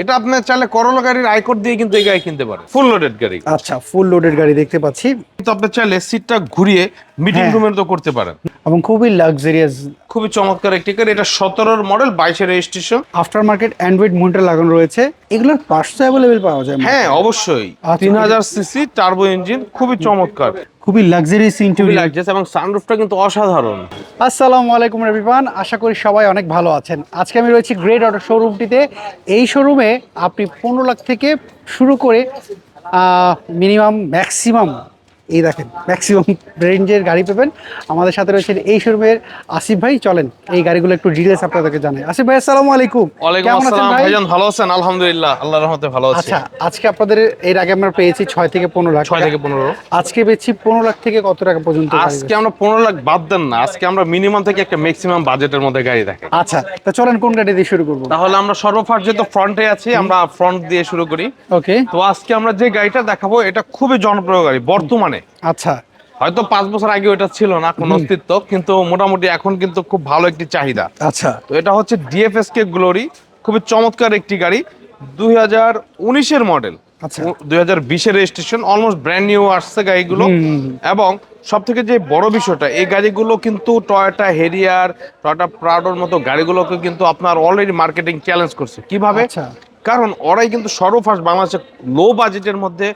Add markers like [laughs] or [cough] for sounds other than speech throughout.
এটা আপনার চাইলে করলা গাড়ির আইকোড দিয়ে কিন্তু এই গাড়ি কিনতে পারে ফুল লোডেড গাড়ি। আচ্ছা ফুল লোডেড গাড়ি দেখতে পাচ্ছি। কিন্তু আপনার চাইলে সিটটা ঘুরিয়ে মিটিং। রুমের তো করতে পারেন। এবং খুবই লাক্সারিয়াস খুবই চমৎকার একটি গাড়ি এটা সতেরোর মডেল বাইশের registration after market Android monitor লাগানো রয়েছে। এগুলোর পার্টস অ্যাভেলেবেল পাওয়া যায়। হ্যাঁ অবশ্যই। আচ্ছা। তিন হাজার সিসি টার্বো ইঞ্জিন খুবই চমৎকার। খুবই লাক্সারিয়াস ইন্টেরিয়র লাগছে এবং সানরুফটা কিন্তু অসাধারণ। আসসালামু আলাইকুম রবিবান আশা করি সবাই অনেক ভালো আছেন। আজকে আমি রয়েছি গ্রেট অটো শোরুমটিতে এই শোরুমে আপনি পনেরো লাখ থেকে শুরু করে মিনিমাম ম্যাক্সিমাম এই দেখেন ম্যাক্সিমাম রেঞ্জের গাড়ি পাবেন। আমাদের সাথে রয়েছেন এই শোরুমের আসিফ ভাই। চলেন এই গাড়িগুলো একটু ডিটেলস আপনাদেরকে জানাই। আসিফ ভাই আসসালামু আলাইকুম। ওয়ালাইকুম আসসালাম ভাই? ভাইজান ভালো আছেন? আলহামদুলিল্লাহ আল্লাহর রহমতে ভালো আছি। আচ্ছা আজকে আপনাদের এর আগে আমরা পেয়েছি ছয় থেকে পনেরো লাখ ছয় থেকে পনেরো। আজকে পেয়েছি পনেরো লাখ থেকে কত টাকা পর্যন্ত আজকে আমরা পনেরো লাখ বাদ দেন না। আজকে আমরা মিনিমাম থেকে একটা ম্যাক্সিমাম বাজেটের মধ্যে গাড়ি দেখাই আচ্ছা তো চলেন কোন গাড়ি দিয়ে শুরু করব? তাহলে আমরা সর্বফার্স্ট যেহেতু ফ্রন্টে আছি আমরা ফ্রন্ট দিয়ে শুরু করি। ওকে তো আজকে আমরা যে গাড়িটা দেখাবো এটা খুবই জনপ্রিয় গাড়ি বর্তমানে। আচ্ছা। হয়তো পাঁচ বছর আগে ওটা ছিল না কোনো অস্তিত্ব কিন্তু মোটামুটি এখন কিন্তু খুব ভালো একটি চাহিদা। আচ্ছা। তো এটা হচ্ছে ডিএফএস কে গ্লোরি খুবই চমৎকার একটি গাড়ি দুই হাজার উনিশের মডেল আচ্ছা। দুই হাজার বিশের রেজিস্ট্রেশন অলমোস্ট ব্র্যান্ড নিউ আসছে গাড়িগুলো। এবং সব থেকে যে বড় বিষয়টা এই গাড়িগুলো কিন্তু টয়োটা হেরিয়ার টয়োটা প্রাডোর মতো গাড়িগুলোকে কিন্তু আপনার অলরেডি মার্কেটিং চ্যালেঞ্জ করছে। কীভাবে? আচ্ছা। কারণ ওরাই কিন্তু সর্বফার্স্ট বাংলাদেশে লো বাজেটের মধ্যে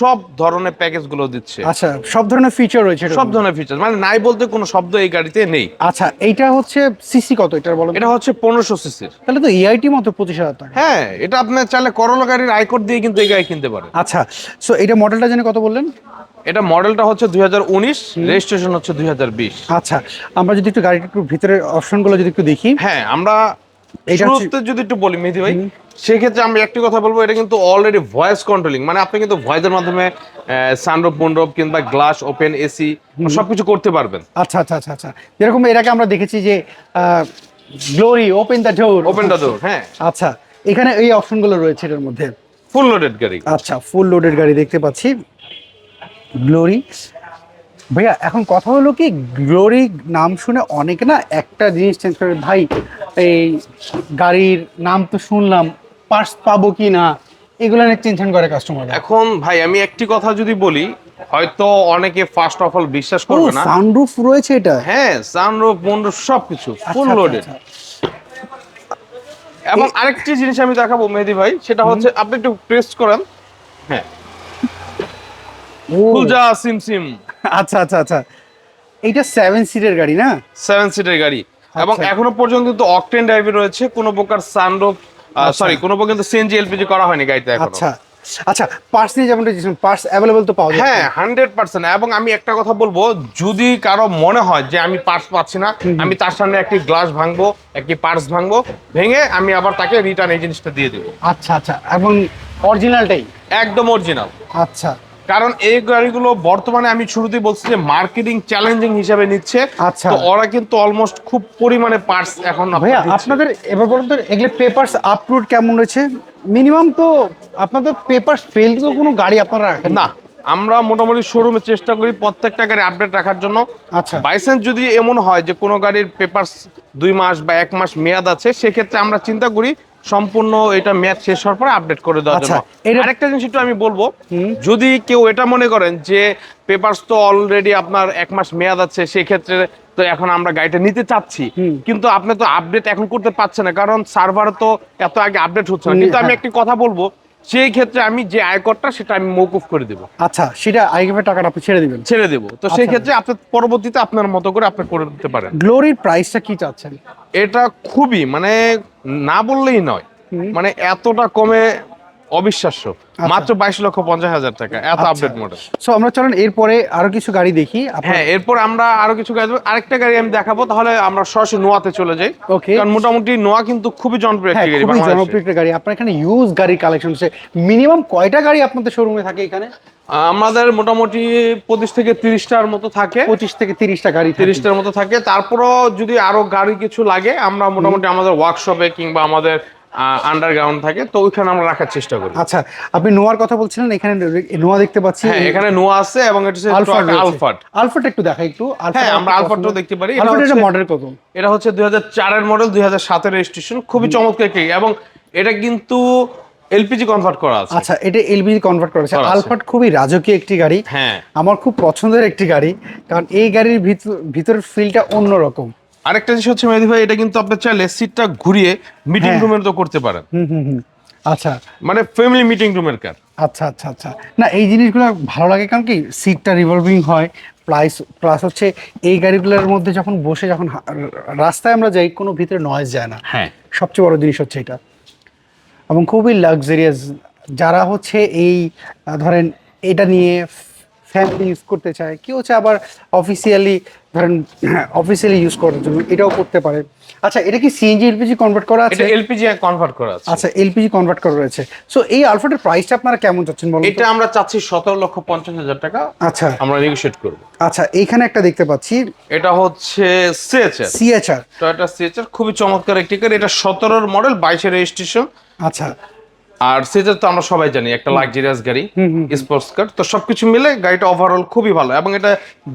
সব ধরনের প্যাকেজগুলো দিচ্ছে। আচ্ছা সব ধরনের ফিচার রয়েছে সব ধরনের ফিচার মানে নাই বলতে কোনো শব্দ এই গাড়িতে নেই। আচ্ছা এইটা হচ্ছে সিসি কত এটার বলো এটা হচ্ছে পনেরোশো সিসির তাহলে তো এআইটি মতো পঁচিশ হাজার টাকা। হ্যাঁ এটা আপনার চাইলে করলা গাড়ির আয়কর দিয়ে কিন্তু এই গাড়ি কিনতে পারেন। আচ্ছা সো এটা মডেলটা জানি কত বললেন? এটা মডেলটা হচ্ছে দুই হাজার উনিশ রেজিস্ট্রেশন হচ্ছে দুই হাজার বিশ। আচ্ছা আমরা যদি একটু গাড়ির একটু ভিতরের অপশনগুলো যদি একটু দেখি। হ্যাঁ আমরা এটা যদি একটু বলি মেহেদি ভাই সেক্ষেত্রে আমি একটি কথা বলব এটা কিন্তু অলরেডি ভয়েস কন্ট্রোলিং মানে আপনি কিন্তু ভয়েসের মাধ্যমে সানরূপ মন্ডপ কিংবা গ্লাস ওপেন এসি সবকিছু করতে পারবেন। আচ্ছা আচ্ছা আচ্ছা আচ্ছা। যেরকম এর আগে আমরা দেখেছি যে glory open the door open the door হ্যাঁ। আচ্ছা এখানে এই অপশনগুলো রয়েছে এটার মধ্যে। ফুল লোডেড গাড়ি। আচ্ছা ফুল লোডেড গাড়ি দেখতে পাচ্ছি। গ্লোরি ভাইয়া এখন কথা হলো কি গ্লোরি নাম শুনে অনেকে না একটা জিনিস চেঞ্জ করে ভাই এই গাড়ির নাম তো শুনলাম পার্স পাবো কি না এগুলো অনেক টেনশন করে কাস্টমার এখন ভাই আমি একটি কথা যদি বলি হয়তো অনেকে ফার্স্ট অফ অল বিশ্বাস করবে না। সানরুফ রয়েছে এটা? হ্যাঁ সানরুফ মন্ডপ সবকিছু ফুল আচ্ছা, লোডেড আচ্ছা, এবং আরেকটি জিনিস আমি দেখাবো মেহেদি ভাই সেটা হচ্ছে আপনি একটু প্রেস করেন। হ্যাঁ। খুলজা সিম সিম। আচ্ছা আচ্ছা আচ্ছা। এটা সেভেন সিটের গাড়ি না? সেভেন সিটের গাড়ি। এবং আচ্ছা। এখনও পর্যন্ত কিন্তু অকটেন ড্রাইভে রয়েছে কোনো প্রকার সানরুফ সরি কোনো পর্যন্ত সিএনজি এলপিজি করা হয়নি গাড়িতে এখনও। আচ্ছা। আচ্ছা পার্স নিয়ে যেমন পার্স অ্যাভেলেবল তো পাওয়া যায় হ্যাঁ হান্ড্রেড পার্সেন্ট এবং আমি একটা কথা বলব যদি কারও মনে হয় যে আমি পার্স পাচ্ছি না আমি তার সামনে একটি গ্লাস ভাঙবো একটি পার্স ভাঙবো ভেঙে আমি আবার তাকে রিটার্ন এই জিনিসটা দিয়ে দেবো। আচ্ছা আচ্ছা। এবং অরিজিনালটাই একদম অরিজিনাল আচ্ছা। কারণ এই গাড়িগুলো বর্তমানে আমি শুরুতেই বলছি যে মার্কেটিং চ্যালেঞ্জিং হিসাবে নিচ্ছে। আচ্ছা। তো ওরা কিন্তু অলমোস্ট খুব পরিমাণে পার্টস এখন ভাইয়া আপনাদের এবার বলুন তো এগুলো পেপারস আপলোড কেমন রয়েছে? মিনিমাম তো আপনাদের পেপারস ফেল তো কোনো গাড়ি আপনারা রাখেন না আমরা মোটামুটি শোরুমে চেষ্টা করি প্রত্যেকটা গাড়ি আপডেট রাখার জন্য। আচ্ছা। বাইসেন্স যদি এমন হয় যে কোনো গাড়ির পেপারস দুই মাস বা এক মাস মেয়াদ আছে সেক্ষেত্রে আমরা চিন্তা করি সম্পূর্ণ এটা ম্যাচ শেষ হওয়ার পরে আপডেট করে দেওয়া যাবে জন্য। আরেকটা জিনিস একটু আমি বলব যদি কেউ এটা মনে করেন যে পেপারস তো অলরেডি আপনার এক মাস মেয়াদ আছে সেক্ষেত্রে তো এখন আমরা গাড়িটা নিতে চাচ্ছি। কিন্তু আপনি তো আপডেট এখন করতে পারছেন না কারণ সার্ভার তো এত আগে আপডেট হচ্ছে না। কিন্তু আমি হ্যাঁ। একটি কথা বলব সেই ক্ষেত্রে আমি যে আয়করটা সেটা আমি মৌকুফ করে দেবো। আচ্ছা সেটা আইএফের টাকাটা আপনি ছেড়ে দিবেন। ছেড়ে দেবো। তো সেই আচ্ছা। ক্ষেত্রে আপনি পরবর্তীতে আপনার মতো করে আপনি করে দিতে পারেন। গ্লোরির প্রাইসটা কি চাচ্ছেন? এটা খুবই মানে না বললেই নয়। মানে এতটা কমে অবিশ্বাস্য। মাত্র বাইশ লক্ষ পঞ্চাশ হাজার টাকা। এত আচ্ছা। আপডেট মডেল সো আমরা চলেন এরপরে আরও কিছু গাড়ি দেখি। হ্যাঁ এরপর আমরা আরও কিছু গাড়ি আরেকটা গাড়ি আমি দেখাবো তাহলে আমরা সরাসরি নোয়াতে চলে যাই। ওকে কারণ মোটামুটি নোয়া কিন্তু খুবই জনপ্রিয় হ্যাঁ একটি গাড়ি খুবই জনপ্রিয় একটা গাড়ি। আপনার এখানে ইউজ গাড়ি কালেকশন আছে মিনিমাম কয়টা গাড়ি আপনাদের শোরুমে থাকে এখানে? আমাদের মোটামুটি পঁচিশ থেকে তিরিশটার মতো থাকে। পঁচিশ থেকে তিরিশটা গাড়ি তিরিশটার মতো থাকে। তারপরও যদি আরও গাড়ি কিছু লাগে আমরা মোটামুটি আমাদের ওয়ার্কশপে কিংবা আমাদের আন্ডারগ্রাউন্ড থাকে তো ওইখানে আমরা রাখার চেষ্টা করি। আচ্ছা আপনি নোয়ার কথা বলছিলেন এখানে নোয়া দেখতে পাচ্ছি। হ্যাঁ এখানে নোয়া আছে এবং এটা হচ্ছে আলফাট আলফাট আলফাট একটু দেখা একটু। হ্যাঁ আমরা আলফাটও দেখতে পারি। এটা আলফাট হচ্ছে- মডেল কত? এটা হচ্ছে দুই হাজার চারের মডেল দুই হাজার সাতের রেজিস্ট্রেশন খুবই চমৎকার একটি। এবং এটা কিন্তু এলপিজি কনভার্ট করা আছে। আচ্ছা এটা এলপিজি কনভার্ট করা আছে। আলফাট খুবই রাজকীয় একটি গাড়ি। হ্যাঁ। আমার খুব পছন্দের একটি গাড়ি। কারণ এই গাড়ির ভিতর ভিতরের ফিলটা অন্যরকম। আরেকটা জিনিস হচ্ছে মেহেদি ভাই এটা কিন্তু আপনি চাইলে সিটটা ঘুরিয়ে মিটিং। রুমের তো করতে পারেন। হুম হুম হুম। আচ্ছা। মানে ফ্যামিলি মিটিং রুমের কার আচ্ছা আচ্ছা আচ্ছা। না এই জিনিসগুলো ভালো লাগে কারণ কি সিটটা রিভলভিং হয় প্লাস প্লাস হচ্ছে এই গাড়িগুলোর মধ্যে যখন বসে যখন রাস্তায় আমরা যাই কোনো ভিতরে নয়েজ যায় না। হ্যাঁ। সবচেয়ে বড় জিনিস হচ্ছে এটা। এবং খুবই লাক্সারিয়াস যারা হচ্ছে এই ধরেন এটা নিয়ে ফ্যামিলি ইউজ করতে চায় কেউ হচ্ছে আবার অফিসিয়ালি ধরেন অফিসিয়ালি ইউজ করার জন্য এটাও করতে পারে। আচ্ছা এটা কি সিএনজি এলপিজি কনভার্ট করা আছে? এটা এলপিজি কনভার্ট করা আছে। আচ্ছা এলপিজি কনভার্ট করা রয়েছে। সো এই আলফাটের প্রাইসটা আপনারা কেমন চাচ্ছেন বলুন এটা আমরা চাচ্ছি সতেরো লক্ষ পঞ্চাশ হাজার টাকা। আচ্ছা। আমরা নেগোশিয়েট করব। আচ্ছা এইখানে একটা দেখতে পাচ্ছি। এটা হচ্ছে সিএচআর সিএচআর টয়োটা সিএচআর খুবই চমৎকার একটি গাড়ি এটা সতেরোর মডেল বাইশের রেজিস্ট্রেশন আচ্ছা। আর সেটা তো আমরা সবাই জানি একটা লাক্সারিয়াস গাড়ি স্পোর্টস কার তো সবকিছু মিলে গাড়িটা ওভারঅল খুবই ভালো এবং এটা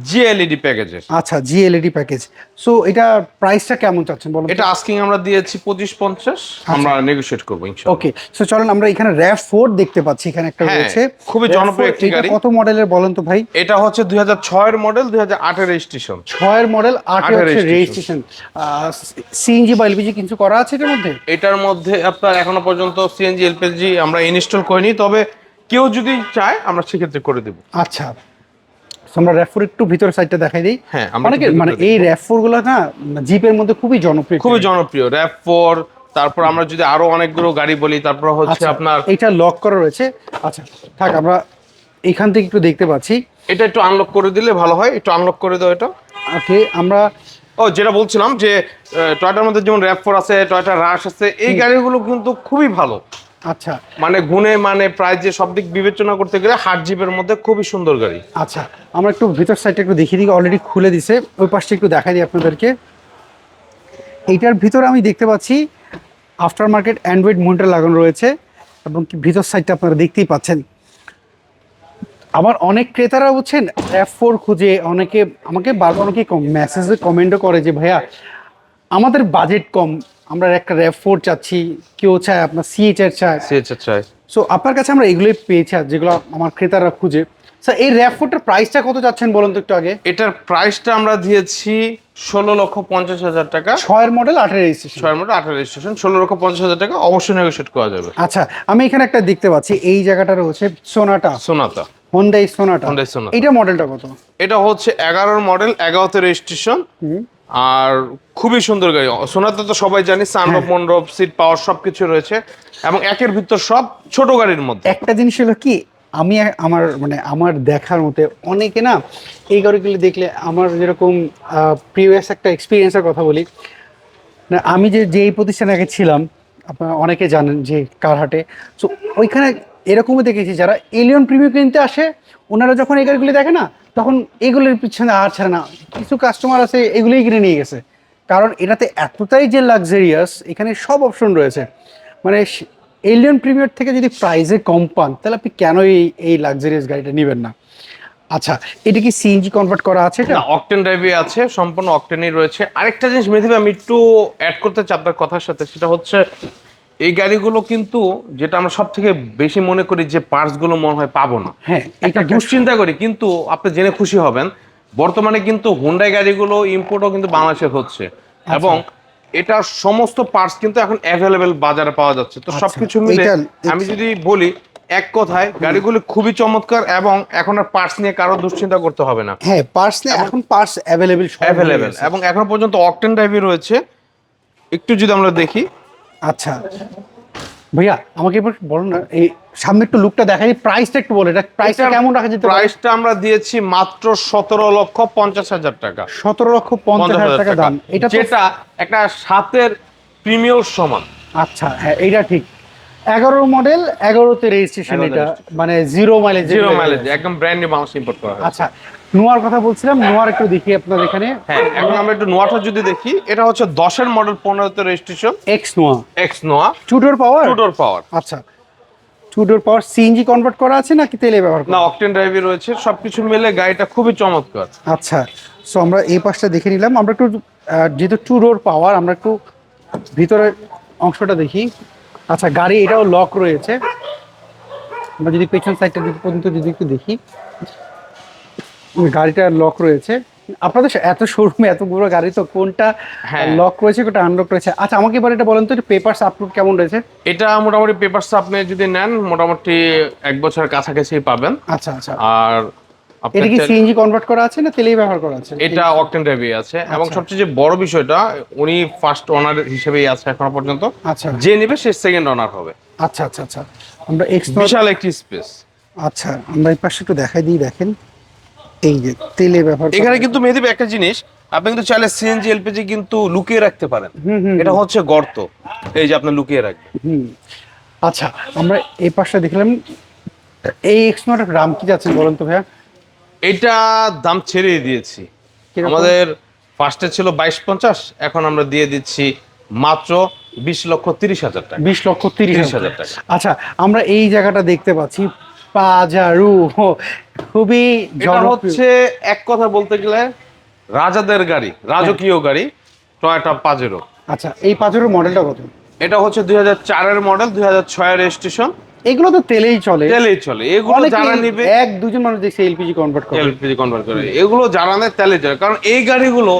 জিএলইডি প্যাকেজের আচ্ছা জিএলইডি প্যাকেজ সো এটা প্রাইসটা কেমন চাচ্ছেন বলুন এটা আস্কিং আমরা দিয়েছি পঁচিশ পঞ্চাশ। আমরা নেগোশিয়েট করব ওকে সো চলেন আমরা এখানে র্যাভ ফোর দেখতে পাচ্ছি এখানে একটা হ্যাঁ, রয়েছে। খুবই জনপ্রিয় একটি গাড়ি। কত মডেলের বলেন তো ভাই? এটা হচ্ছে দুই হাজার ছয়ের মডেল দুই হাজার আটের রেজিস্ট্রেশন ছয়ের মডেল আটের হচ্ছে। রেজিস্ট্রেশন সিএনজি বা এলপিজি কিছু করা আছে এটার মধ্যে? এটার মধ্যে আপনার এখনও পর্যন্ত সিএনজি এলপিজি আমরা ইনস্টল করিনি তবে কেউ যদি চায় আমরা সেক্ষেত্রে করে দেবো। আচ্ছা। আমরা র্যাভ ফোর একটু ভিতরের সাইডটা দেখাই দিই। হ্যাঁ, অনেকে মানে এই র্যাভ ফোরগুলো না জিপের মধ্যে খুবই জনপ্রিয়। খুবই জনপ্রিয় র্যাপ ফোর তারপর আমরা যদি আরও অনেকগুলো গাড়ি বলি তারপর হচ্ছে আচ্ছা আপনার এটা লক করা রয়েছে। আচ্ছা থাক আমরা এখান থেকে একটু দেখতে পাচ্ছি। এটা একটু আনলক করে দিলে ভালো হয় একটু আনলক করে দাও এটা। ওকে আমরা ও যেটা বলছিলাম যে টয়টার মধ্যে যেমন র্যাপ ফোর আছে টয়টা রাশ আছে এই গাড়িগুলো কিন্তু খুবই ভালো। আচ্ছা। মানে গুণে মানে প্রায় যে সব দিক বিবেচনা করতে গেলে হার্ড জিপের মধ্যে খুবই সুন্দর গাড়ি। আচ্ছা আমরা একটু ভিতর সাইডটা একটু দেখিয়ে দিই অলরেডি খুলে দিছে। ওই পাশটা একটু দেখাই দিই আপনাদেরকে। এইটার ভিতরে আমি দেখতে পাচ্ছি আফটার মার্কেট অ্যান্ড্রয়েড মনিটর লাগানো রয়েছে এবং কি ভিতর সাইডটা আপনারা দেখতেই পাচ্ছেন। আমার অনেক ক্রেতারা বুঝছেন এফ ফোর খুঁজে অনেকে আমাকে বারবার অনেকে মেসেজে কমেন্টও করে যে ভাইয়া আমাদের বাজেট কম আমরা একটা র্যাফ ফোর চাচ্ছি কেউ চায় আপনার সিএচআর চায়। সিএচআর চাই। সো আপনার কাছে আমরা এগুলোই পেয়েছি আর যেগুলো আমার ক্রেতারা খুঁজে। স্যার এই র্যাপ ফোরটার প্রাইসটা কত যাচ্ছেন বলুন তো একটু আগে? এটার প্রাইসটা আমরা দিয়েছি ষোলো লক্ষ পঞ্চাশ হাজার টাকা। ছয়ের মডেল আটের রেজিস্ট্রেশন ছয়ের মধ্যে আঠারো রেজিস্ট্রেশন ষোলো লক্ষ পঞ্চাশ হাজার টাকা। অবশ্যই নেগোশিয়েট করা যাবে। আচ্ছা আমি এখানে একটা দেখতে পাচ্ছি এই জায়গাটা রয়েছে সোনাটা সোনাটা হোন্ডাই সোনাটা Hyundai Sonata। এটা মডেলটা কত? এটা হচ্ছে এগারোর মডেল এগারোতে রেজিস্ট্রেশন আর খুবই সুন্দর গাড়ি। সোনাতে তো সবাই জানি সানরূপ হ্যাঁ। মন্ডপ সিট পাওয়ার সবকিছু রয়েছে। এবং একের ভিতর সব ছোট গাড়ির মধ্যে। একটা জিনিস হলো কি আমি আমার মানে আমার দেখার মতে অনেকে না এই গাড়িগুলো দেখলে আমার যেরকম প্রিভিয়াস একটা এক্সপিরিয়েন্সের কথা বলি। না আমি যে যেই প্রতিষ্ঠানে আগে ছিলাম আপনারা অনেকে জানেন যে কারহাটে সো ওইখানে এরকমই দেখেছি যারা এলিয়ন প্রিমিয়াম কিনতে আসে ওনারা যখন এই গাড়িগুলি দেখে না তখন এগুলির পিছনে আর ছাড়ে না। কিছু কাস্টমার আছে, এগুলোই কিনে নিয়ে গেছে। কারণ এটাতে এতটাই যে লাক্সারিয়াস এখানে সব অপশন রয়েছে। মানে এলিয়ন প্রিমিয়ার থেকে যদি প্রাইজে কম পান, তাহলে আপনি কেন এই এই লাক্সারিয়াস গাড়িটা নেবেন না? আচ্ছা এটা কি সিএনজি কনভার্ট করা আছে এটা? অকটেন ড্রাইভে আছে, সম্পূর্ণ অকটেনই রয়েছে। আরেকটা জিনিস মেথিব আমি একটু অ্যাড করতে চাই আপনার কথার সাথে, সেটা হচ্ছে এই গাড়িগুলো কিন্তু যেটা আমরা সব থেকে বেশি মনে করি যে পার্টসগুলো মনে হয় পাবো না। হ্যাঁ এটা দুশ্চিন্তা করি কিন্তু আপনি জেনে খুশি হবেন বর্তমানে কিন্তু হুন্ডাই গাড়িগুলো ইম্পোর্টও কিন্তু বাংলাদেশে হচ্ছে আচ্ছা। এবং এটা সমস্ত পার্টস কিন্তু এখন অ্যাভেলেবেল বাজারে পাওয়া যাচ্ছে। তো আচ্ছা, সবকিছু মিলে আমি যদি বলি এক কথায় গাড়িগুলো খুবই চমৎকার এবং এখন আর পার্টস নিয়ে কারও দুশ্চিন্তা করতে হবে না। হ্যাঁ পার্স এখন পার্স অ্যাভেলেবেল অ্যাভেলেবেল এবং এখনও পর্যন্ত অকটেন ড্রাইভই রয়েছে। একটু যদি আমরা দেখি আচ্ছা। ভাইয়া আমাকে এবার বলুন না এই সামনে একটু লুকটা দেখাই প্রাইসটা একটু বলে এটা প্রাইসটা কেমন রাখা যেতে পারে? প্রাইসটা আমরা দিয়েছি মাত্র সতেরো লক্ষ পঞ্চাশ হাজার টাকা। সতেরো লক্ষ পঞ্চাশ হাজার টাকা দাম। এটা যেটা একটা সাতের প্রিমিয়ার সমান। আচ্ছা হ্যাঁ এইটা ঠিক। এগারো মডেল এগারোতে রেজিস্ট্রেশন এটা মানে জিরো মাইলেজ জিরো মাইলেজ একদম ব্র্যান্ড নিউ বাংলাদেশ ইম্পোর্ট করা আচ্ছা নোয়ার কথা বলছিলাম নোয়ার একটু দেখি আপনার এখানে। হ্যাঁ এখন আমরা একটু নোয়াটা যদি দেখি এটা হচ্ছে দশের মডেল পনেরোতে registration X Noah. X Noah. Two door power two door power আচ্ছা। Two door power CNG convert করা আছে নাকি তেলে ব্যবহার করা? না অকটেন ড্রাইভে রয়েছে। সবকিছু মিলে গাড়িটা খুবই চমৎকার। আচ্ছা সো আমরা এই পাশটা দেখে নিলাম। আমরা একটু যেহেতু টু ডোর পাওয়ার আমরা একটু ভিতরের অংশটা দেখি। আচ্ছা গাড়ি এটাও লক রয়েছে। আমরা যদি পেছন সাইডটা দিক পর্যন্ত যদি একটু দেখি। গাড়িটা লক রয়েছে। আপনাদের এত শোরুমে এত বড় গাড়ি তো কোনটা হ্যাঁ। লক রয়েছে কোনটা আনলক রয়েছে? আচ্ছা আমাকে এবার এটা বলেন তো পেপারস আপলোড কেমন রয়েছে? এটা মোটামুটি পেপারস আপনি যদি নেন মোটামুটি এক বছরের কাছাকাছি পাবেন। আচ্ছা আচ্ছা। আর এটা কি সিএনজি কনভার্ট করা আছে না তেলেই ব্যবহার করা আছে? এটা অকটেন ড্রাইভে আছে। এবং আচ্ছা। সবচেয়ে যে বড় বিষয়টা উনি ফার্স্ট ওনার হিসেবেই আছে এখনও পর্যন্ত। আচ্ছা। যে নেবে সে সেকেন্ড ওনার হবে। আচ্ছা আচ্ছা আচ্ছা। আমরা বিশাল একটি স্পেস আচ্ছা আমরা এই পাশে একটু দেখাই দিই দেখেন। এই যে তেলে ব্যবহার এখানে কিন্তু মেহেদীপ একটা জিনিস আপনি কিন্তু চাইলে সিএনজি এলপিজি কিন্তু লুকিয়ে রাখতে পারেন। এটা হচ্ছে গর্ত। এই যে আপনি লুকিয়ে রাখবেন। আচ্ছা আমরা এই পাশটা দেখলাম এই এক্স নটের দাম কি যাচ্ছে বলুন তো ভাইয়া? এটা দাম ছেড়ে দিয়েছি। আমাদের ফার্স্টে ছিল বাইশ পঞ্চাশ এখন আমরা দিয়ে দিচ্ছি মাত্র বিশ লক্ষ তিরিশ হাজার টাকা। বিশ লক্ষ তিরিশ 30,000 হাজার টাকা। আচ্ছা আমরা এই জায়গাটা দেখতে পাচ্ছি পাজারু। খুবই এটা হচ্ছে এক কথা বলতে গেলে রাজাদের গাড়ি রাজকীয় গাড়ি টয়োটা পাজেরো। আচ্ছা এই পাজারুর মডেলটা কত? এটা হচ্ছে দুই হাজার চারের মডেল দুই হাজার ছয়ের রেজিস্ট্রেশন। এগুলো তো তেলেই চলে। তেলেই চলে। এগুলো যারা নিবে এক দুজন মানুষ দেখছে এলপিজি কনভার্ট করে। এলপিজি কনভার্ট করে। এগুলো যারা নেয় তেলে চলে। কারণ এই গাড়িগুলো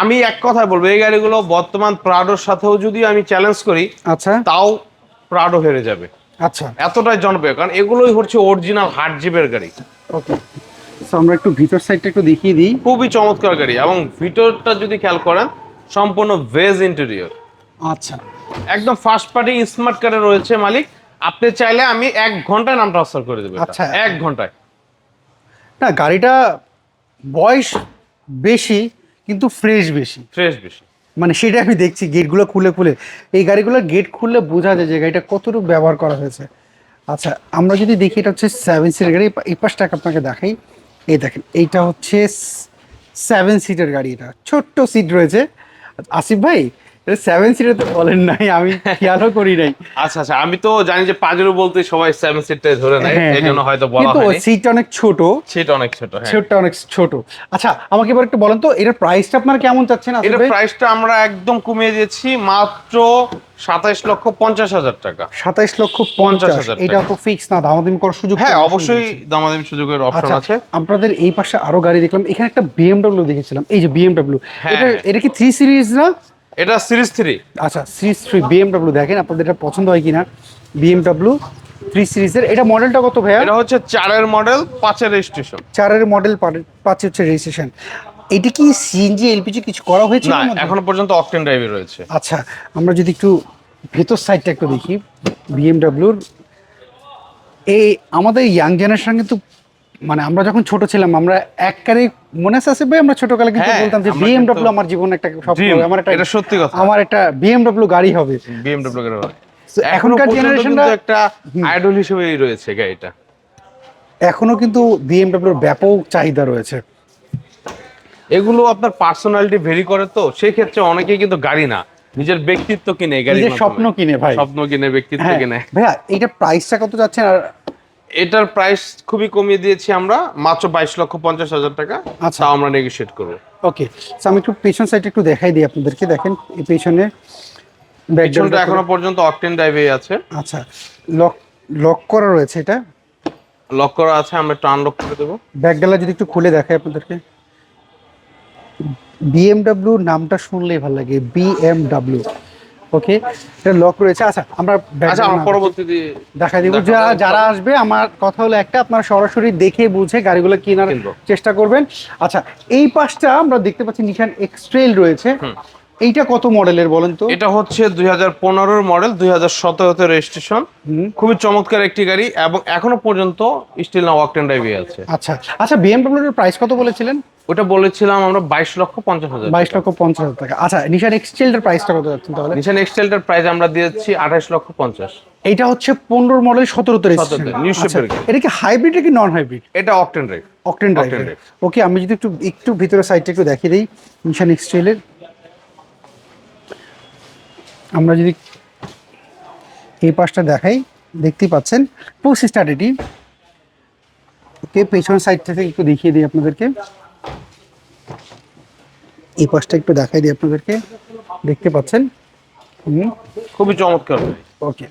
আমি এক কথায় বলব এই গাড়িগুলো বর্তমান প্রাডোর সাথেও যদি আমি চ্যালেঞ্জ করি আচ্ছা। তাও প্রাডো হেরে যাবে। আচ্ছা। এতটাই জনপ্রিয় কারণ এগুলোই হচ্ছে অরিজিনাল হার্ড জিপের গাড়ি। ওকে। আমরা একটু ভিতর সাইডটা একটু দেখিয়ে দিই। খুবই চমৎকার গাড়ি এবং ভিতরটা যদি খেয়াল করেন সম্পূর্ণ ভেজ ইন্টেরিয়র আচ্ছা। একদম ফার্স্ট পার্টি স্মার্ট কারে রয়েছে মালিক। আপনি চাইলে আমি এক ঘন্টায় নাম ট্রান্সফার করে দেবো আচ্ছা। এক ঘন্টায়। না গাড়িটা বয়স বেশি কিন্তু ফ্রেশ বেশি। ফ্রেশ বেশি। মানে সেটা আমি দেখছি, গেটগুলো খুলে খুলে। এই গাড়িগুলোর গেট খুললে বোঝা যায় যে গাড়িটা কতটুকু ব্যবহার করা হয়েছে। আচ্ছা আমরা যদি দেখি এটা হচ্ছে সেভেন সিটের গাড়ি এই পাশটাকে আপনাকে দেখাই। এই দেখেন, এইটা হচ্ছে সেভেন সিটের গাড়ি এটা। ছোট্ট সিট রয়েছে। আসিফ ভাই সেভেন সিটের তো বলেন নাই আমি খেয়ালও করি নাই। আচ্ছা আচ্ছা আমি তো জানি যে পাজেরো বলতে সবাই সেভেন সিটটাই ধরে নেয় হ্যাঁ, এই জন্য হ্যাঁ। হয়তো বলা কিন্তু হয়নি। সিটটা অনেক ছোট। সেটা অনেক ছোট হ্যাঁ। ছোটটা অনেক ছোট। আচ্ছা আমাকে এবার একটু বলেন তো এটার প্রাইসটা আপনার কেমন চাচ্ছেন এটার প্রাইসটা আমরা একদম কমিয়ে দিয়েছি মাত্র সাতাইশ লক্ষ পঞ্চাশ হাজার টাকা। সাতাইশ লক্ষ পঞ্চাশ 50,000 টাকা। এটা তো ফিক্স না দামাদামি করার সুযোগ হ্যাঁ অবশ্যই দামাদামি সুযোগের অপশন আচ্ছা আছে। আপনাদের এই পাশে আরও গাড়ি দেখলাম এখানে একটা বিএমডব্লিউ দেখেছিলাম এই যে বিএমডব্লিউ হ্যাঁ, এটা হ্যাঁ। এটা কি থ্রি সিরিজ না? এটা সিরিজ থ্রি আচ্ছা সিরিজ থ্রি বিএমডব্লিউ দেখেন আপনাদের এটা পছন্দ হয় কিনা? বিএমডব্লিউ থ্রি সিরিজের এটা মডেলটা কত ভাইয়া? এটা হচ্ছে চারের মডেল পাঁচের রেজিস্ট্রেশন চারের মডেল পাচ্ছে হচ্ছে রেজিস্ট্রেশন এটা কি সিএনজি এলপিজি কিছু করা হয়েছে না এখনও পর্যন্ত অকটেন ড্রাইভে রয়েছে। আচ্ছা আমরা যদি একটু ভেতর সাইডটা একটু দেখি। বিএমডব্লিউর এই আমাদের ইয়াং জেনারেশন কিন্তু মানে আমরা যখন ছোট ছিলাম আমরা এক এককারে মনে আছে ভাই আমরা ছোটকালে কিন্তু হ্যাঁ, বলতাম যে বিএমডব্লিউ আমার জীবন একটা স্বপ্ন আমার একটা এটা সত্যি কথা। আমার একটা বিএমডব্লিউ গাড়ি হবে। বিএমডব্লিউ এর So, এখনকার জেনারেশনটা একটা আইডল হিসেবেই রয়েছে গাড়িটা। এখনও কিন্তু বিএমডব্লিউর ব্যাপক চাহিদা রয়েছে। এগুলো আপনার পার্সোনালিটি ভেরি করে তো সেই ক্ষেত্রে অনেকেই কিন্তু গাড়ি না। নিজের ব্যক্তিত্ব কিনে গাড়ি নিজের স্বপ্ন কিনে ভাই। স্বপ্ন কিনে ব্যক্তিত্ব হ্যাঁ। কিনে। ভাইয়া এইটা প্রাইসটা কত যাচ্ছে আর এটার প্রাইস খুবই কমিয়ে দিয়েছি আমরা মাত্র বাইশ লক্ষ পঞ্চাশ হাজার টাকা। আচ্ছা। আমরা নেগোশিয়েট করব। ওকে আমি একটু পেছন সাইডটা একটু দেখাই দিই আপনাদেরকে দেখেন এই পেছনে পিছনটা এখনও পর্যন্ত অকটেন ড্রাইভে আছে। আচ্ছা লক লক করা রয়েছে এটা? লক করা আছে আমরা একটু আনলক করে দেবো। ব্যাকডালা যদি একটু খুলে দেখাই আপনাদেরকে। বিএমডব্লিউ নামটা শুনলেই ভালো লাগে বিএমডব্লিউ ওকে এটা লক রয়েছে। আচ্ছা আমরা আচ্ছা আমরা পরবর্তীতে দেখা দিব যারা যারা আসবে আমার কথা হলো একটা আপনারা সরাসরি দেখে বুঝে গাড়িগুলো কেনার। চেষ্টা করবেন। আচ্ছা এই পাশটা আমরা দেখতে পাচ্ছি নিশান এক্সট্রেল রয়েছে। এইটা কত মডেলের বলেন তো? এটা হচ্ছে দুই হাজার পনেরোর মডেল দুই হাজার সতেরোতে রেজিস্ট্রেশন। খুবই চমৎকার একটি গাড়ি এবং এখনও পর্যন্ত স্টিল না ওয়াকটেন ড্রাইভে আছে। আচ্ছা আচ্ছা এর প্রাইস কত বলেছিলেন? ওটা বলেছিলাম আমরা বাইশ লক্ষ পঞ্চাশ হাজার বাইশ লক্ষ পঞ্চাশ হাজার টাকা। আচ্ছা নিশান এক্সটেলটার প্রাইসটা কত যাচ্ছেন তাহলে? নিশান এক্সটেলটার প্রাইস আমরা দিয়েছি আঠাশ লক্ষ পঞ্চাশ। এটা হচ্ছে পনেরো মডেল সতেরোতে 17 new shape এর গাড়ি। এটা কি হাইব্রিড কি নন হাইব্রিড এটা octane drive octane Octane okay আমি যদি একটু একটু ভিতরে সাইডটা একটু দেখিয়ে দিই নিশান এক্সটেলের আমরা যদি এই পাশটা দেখাই দেখতেই পাচ্ছেন পুশ স্টার্ট এটি ওকে পেছন সাইড থেকে একটু দেখিয়ে দিই আপনাদেরকে। এই পাশটা একটু দেখাই দিই আপনাদেরকে। দেখতে পাচ্ছেন? খুবই চমৎকার। ওকে।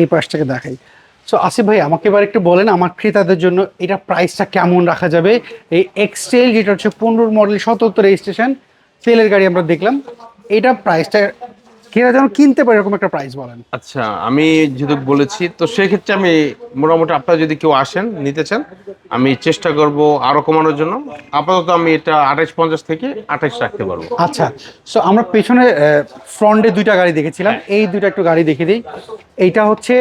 এই পাশটাকে দেখাই। সো আসিফ ভাই আমাকে এবার একটু বলেন আমার ক্রেতাদের জন্য এটা প্রাইসটা কেমন রাখা যাবে? এই এক্সটেল যেটা হচ্ছে পনেরো মডেল সতত্তর রেজিস্ট্রেশন সেলের গাড়ি আমরা দেখলাম এটা প্রাইসটা ক্রেতা যেন কিনতে পারে এরকম একটা প্রাইস বলেন। আচ্ছা আমি যেহেতু বলেছি তো সেক্ষেত্রে আমি মোটামুটি আপনারা যদি কেউ আসেন নিতে চান আমি চেষ্টা করব আরও কমানোর জন্য। আপাতত আমি এটা আঠাইশ পঞ্চাশ থেকে আঠাইশ রাখতে পারব। আচ্ছা সো আমরা পেছনে ফ্রন্টে দুইটা গাড়ি দেখেছিলাম। এই দুইটা একটু গাড়ি দেখে দিই। এইটা হচ্ছে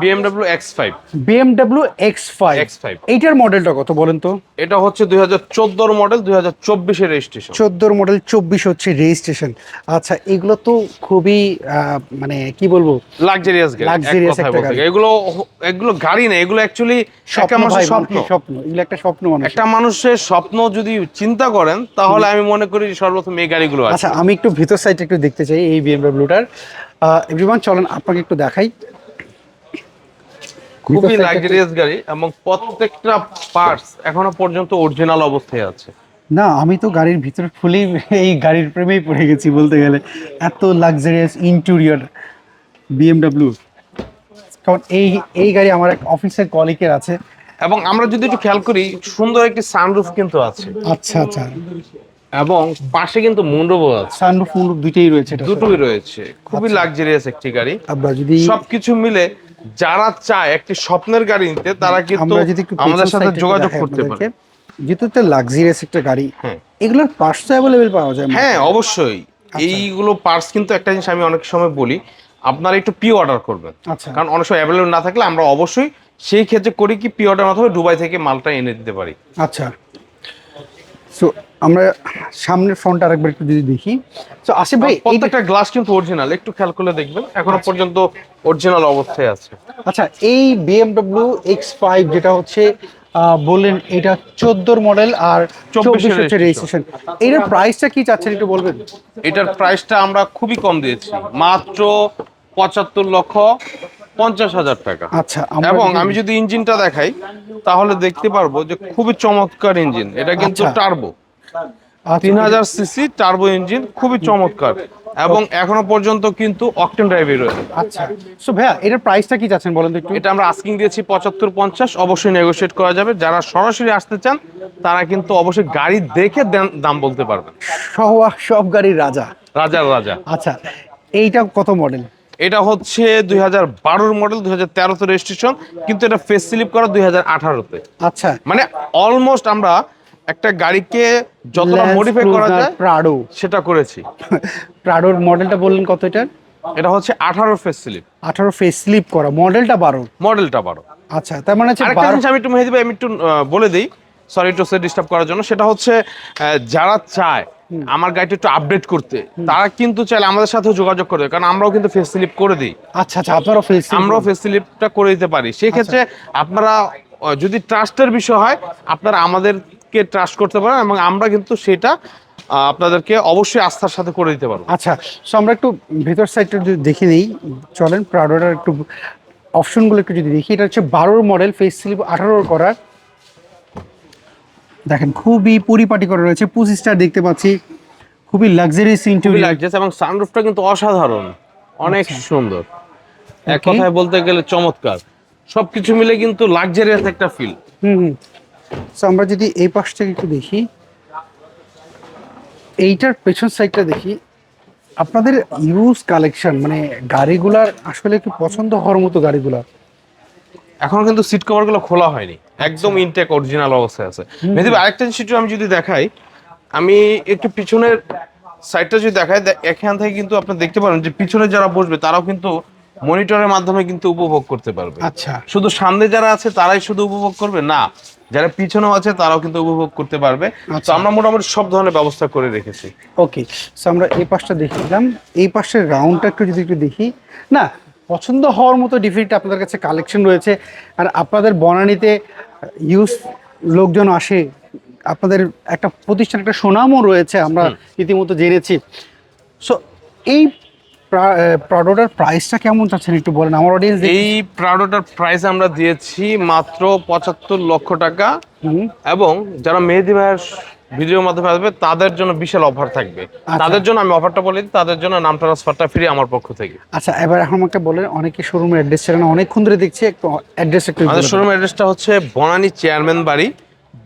BMW X five BMW X five X5 এইটার মডেলটা কত বলেন তো? এটা হচ্ছে দুই হাজার চোদ্দোর মডেল দুই হাজার চব্বিশের রেজিস্ট্রেশন চোদ্দোর মডেল চব্বিশ হচ্ছে রেজিস্ট্রেশন আচ্ছা এগুলো তো খুবই মানে কি বলব? লাক্সারিয়াস কথায় একটা গাড়ি। এগুলো এগুলো গাড়ি না এগুলো অ্যাকচুয়ালি একটা মানুষের স্বপ্ন। স্বপ্ন এগুলো একটা স্বপ্ন মানুষ একটা মানুষের স্বপ্ন যদি চিন্তা করেন তাহলে আমি মনে করি সর্বপ্রথম এই গাড়িগুলো আচ্ছা আমি একটু ভিতর সাইড একটু দেখতে চাই এই বিএমডব্লিউটার এভরিওয়ান চলেন আপনাকে একটু দেখাই। খুবই লাক্সারিয়াস গাড়ি এবং প্রত্যেকটা পার্টস এখনও পর্যন্ত অরিজিনাল অবস্থায় আছে। না আমি তো গাড়ির ভিতর ফুলেই [laughs] এই গাড়ির প্রেমেই পড়ে গেছি বলতে গেলে। এত লাক্সারিয়াস ইন্টেরিয়র বিএমডাব্লিউ কারণ এই এই গাড়ি আমার এক অফিসের কলিকের আছে। এবং আমরা যদি একটু খেয়াল করি সুন্দর একটি সানরুফ কিন্তু আছে। আচ্ছা আচ্ছা। এবং পাশে কিন্তু মুন্ডবো আছে। সানরুফ মুন্ডুপ দুইটাই রয়েছে দুটোই রয়েছে। খুবই আচ্ছা। লাক্সারিয়াস একটি গাড়ি। আমরা যদি সবকিছু মিলে যারা চায় একটি স্বপ্নের গাড়ি নিতে তারা কিন্তু আমাদের সাথে যোগাযোগ করতে পারে। যেহেতু একটা লাক্সারিয়াস একটা গাড়ি হ্যাঁ। এগুলোর পার্টস তো অ্যাভেলেবেল পাওয়া যায় হ্যাঁ অবশ্যই। আচ্ছা। এইগুলো পার্টস কিন্তু একটা জিনিস আমি অনেক সময় বলি আপনারা একটু পি অর্ডার করবেন। আচ্ছা। কারণ অনেক সময় অ্যাভেলেবল না থাকলে আমরা অবশ্যই সেই ক্ষেত্রে করি কি পি অর্ডার মাধ্যমে দুবাই থেকে মালটা এনে দিতে পারি। আচ্ছা। সো আমরা সামনের ফ্রন্ট আরেকবার একটু যদি দেখি। তো আসিফ ভাই প্রত্যেকটা গ্লাস কিন্তু অরিজিনাল একটু খেয়াল করলে দেখবেন। এখনও পর্যন্ত অরিজিনাল অবস্থায় আছে। আচ্ছা এই বিএমডব্লিউ এক্স ফাইভ যেটা হচ্ছে বললেন এটা চোদ্দোর মডেল আর চব্বিশ হচ্ছে রেজিস্ট্রেশন এটার প্রাইসটা কি চাচ্ছেন একটু বলবেন? এটার প্রাইসটা আমরা খুবই কম দিয়েছি। মাত্র পঁচাত্তর লক্ষ পঞ্চাশ হাজার টাকা। আচ্ছা এবং আমি যদি ইঞ্জিনটা দেখাই তাহলে দেখতে পারব যে খুবই চমৎকার ইঞ্জিন এটা কিন্তু আচ্ছা। টার্বো আচ্ছা, তিন হাজার সিসি টার্বো ইঞ্জিন খুবই চমৎকার। এবং এখনও পর্যন্ত কিন্তু অকটেন ড্রাইভে রয়েছে। আচ্ছা। সো ভাইয়া এটার প্রাইসটা কি চাচ্ছেন বলেন তো একটু? এটা আমরা আস্কিং দিয়েছি পঁচাত্তর পঞ্চাশ অবশ্যই নেগোশিয়েট করা যাবে। যারা সরাসরি আসতে চান তারা কিন্তু অবশ্যই গাড়ি দেখে দাম বলতে পারবেন। সহ সব গাড়ির রাজা। রাজার রাজা। আচ্ছা এইটা কত মডেল এটা হচ্ছে দুই হাজার বারোর মডেল দুই হাজার তেরোতে রেজিস্ট্রেশন কিন্তু এটা ফেস স্লিপ করা দুই হাজার আঠারোতে। আচ্ছা। মানে অলমোস্ট আমরা একটা গাড়িকে যতটা মডিফাই করা যায় প্রাডো সেটা করেছি। প্রাডোর মডেলটা বললেন কত এটা এটা হচ্ছে আঠারো ফেস স্লিপ আঠারো ফেস স্লিপ করা। মডেলটা বারো। মডেলটা বারো। আচ্ছা তার মানে হচ্ছে আরেকটা জিনিস আমি একটু মেহেদি ভাই আমি একটু বলে দিই। সরি একটু সে ডিস্টার্ব করার জন্য। সেটা হচ্ছে যারা চায় আমার গাড়িটা একটু আপডেট করতে তারা কিন্তু চাইলে আমাদের সাথে যোগাযোগ করবে কারণ আমরাও কিন্তু ফেস স্লিপ করে দিই। আচ্ছা আচ্ছা আপনারও ফেস আমরাও ফেস স্লিপটা করে দিতে পারি। সেই ক্ষেত্রে আপনারা যদি ট্রাস্টের বিষয় হয় আপনারা আমাদেরকে ট্রাস্ট করতে পারেন এবং আমরা কিন্তু সেটা আপনাদেরকে অবশ্যই আস্থার সাথে করে দিতে পারব। আচ্ছা সো আমরা একটু ভেতর সাইডটা যদি দেখে নিই চলেন প্রাডোটার একটু অপশনগুলো একটু যদি দেখি এটা হচ্ছে বারোর মডেল ফেস স্লিপ আঠারোর করা। দেখেন খুবই পরিপাটি করা রয়েছে পঁচিশ স্টার দেখতে পাচ্ছি খুবই লাক্সারিয়াস ইন্টেরিয়র লাগছে এবং সানরুফটা কিন্তু অসাধারণ অনেক সুন্দর। এক আচ্ছা। কথায় বলতে গেলে চমৎকার। সবকিছু মিলে কিন্তু লাক্সারিয়াস একটা ফিল হুম হুম। সো আমরা যদি এই পাশ থেকে একটু দেখি এইটার পেছন সাইডটা দেখি আপনাদের ইউজ কালেকশন মানে গাড়িগুলার আসলে কি পছন্দ হওয়ার মতো গাড়িগুলা এখনও কিন্তু সিট কভারগুলো খোলা হয়নি। একদম ইনটেক অরিজিনাল অবস্থায় আছে। মেহেদি ভাই, আরেকটা জিনিস আমি যদি দেখাই আমি একটু পিছনের সাইডটা যদি দেখাই এখান থেকে কিন্তু আপনি দেখতে পারেন যে পিছনে যারা বসবে তারাও কিন্তু মনিটরের মাধ্যমে কিন্তু উপভোগ করতে পারবে। আচ্ছা। শুধু সামনে যারা আছে তারাই শুধু উপভোগ করবে? না। যারা পিছনেও আছে তারাও কিন্তু উপভোগ করতে পারবে। তো আচ্ছা। আমরা মোটামুটি সব ধরনের ব্যবস্থা করে রেখেছি। ওকে সো আমরা এই পাশটা দেখিলাম। এই পাশের রাউন্ডটা একটু যদি একটু দেখি। না পছন্দ হওয়ার মতো ডিফিট আপনাদের কাছে কালেকশন রয়েছে। আর আপনাদের বনানীতে ইউজ লোকজন আসে। আপনাদের একটা প্রতিষ্ঠান একটা সুনামও রয়েছে আমরা ইতিমধ্যে জেনেছি। সো এই প্রোডাক্টের প্রাইসটা কেমন চাচ্ছেন একটু বলেন? আমার অডিয়েন্স এই প্রাডোটার প্রাইস আমরা দিয়েছি মাত্র পঁচাত্তর লক্ষ টাকা। এবং যারা মেহেদি ভাইয়ের ভিডিওর মাধ্যমে আসবে তাদের জন্য বিশাল অফার থাকবে। আচ্ছা। তাদের জন্য আমি অফারটা বলে দিই তাদের জন্য নাম ট্রান্সফারটা ফ্রি আমার পক্ষ থেকে। আচ্ছা এবার এখন আমাকে বলেন অনেকে শোরুমের অ্যাড্রেস ছিল না অনেকক্ষণ ধরে দেখছি একটু অ্যাড্রেস একটু আমাদের শোরুম অ্যাড্রেসটা হচ্ছে বনানী চেয়ারম্যান বাড়ি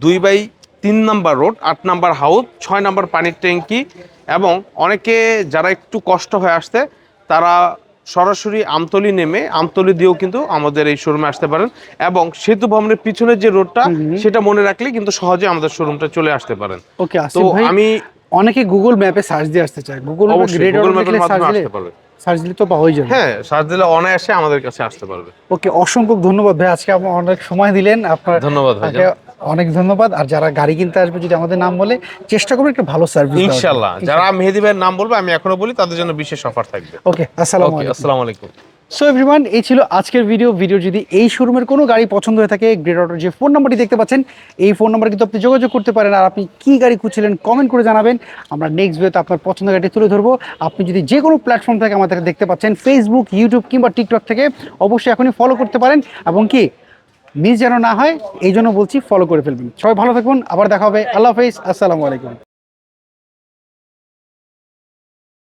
দুই বাই তিন নাম্বার রোড আট নাম্বার হাউস ছয় নাম্বার পানির ট্যাঙ্কি। এবং অনেকে যারা একটু কষ্ট হয়ে আসতে তারা সরাসরি আমতলি নেমে আমতলি দিয়েও কিন্তু আমাদের এই শোরুমে আসতে পারেন এবং সেতু ভবনের পিছনের যে রোডটা সেটা মনে রাখলে কিন্তু সহজে আমাদের শোরুমটা চলে আসতে পারেন। ওকে তো আমি অনেকে গুগল ম্যাপে সার্চ দিয়ে আসতে চায়। গুগল গুগল ম্যাপের সার্চ মাধ্যমে আসতে পারবে। সার্চ দিলে তো পাওয়াই যাবে। হ্যাঁ সার্চ দিলে অনায়াসে আমাদের কাছে আসতে পারবে। ওকে অসংখ্য ধন্যবাদ ভাই। আজকে আপনি অনেক সময় দিলেন। আপনার ধন্যবাদ ভাই অনেক ধন্যবাদ। আর যারা গাড়ি কিনতে আসবে যদি আমাদের নাম বলে চেষ্টা করব একটা ভালো সার্ভিস ইনশাল্লাহ। যারা মেহেদি ভাইয়ের নাম বলবে আমি এখনও বলি তাদের জন্য বিশেষ অফার থাকবে। ওকে আসসালামু আসসালামু আলাইকুম। সো এভরিওয়ান এই ছিল আজকের ভিডিও ভিডিও যদি এই শোরুমের কোনো গাড়ি পছন্দ হয়ে থাকে গ্রেড অটোর যে ফোন নাম্বারটি দেখতে পাচ্ছেন এই ফোন নাম্বার কিন্তু আপনি যোগাযোগ করতে পারেন। আর আপনি কী গাড়ি খুঁজছিলেন কমেন্ট করে জানাবেন। আমরা নেক্সট ভিডিওতে আপনার পছন্দের গাড়ি তুলে ধরবো। আপনি যদি যে কোনো প্ল্যাটফর্ম থেকে আমাদের দেখতে পাচ্ছেন ফেসবুক ইউটিউব কিংবা টিকটক থেকে অবশ্যই এখনই ফলো করতে পারেন। এবং কি মিস যেন না হয়, এই জন্য বলছি ফলো করে ফেলবেন। সবাই ভালো থাকুন আবার দেখা হবে। আল্লাহ হাফিজ, আসসালামু আলাইকুম।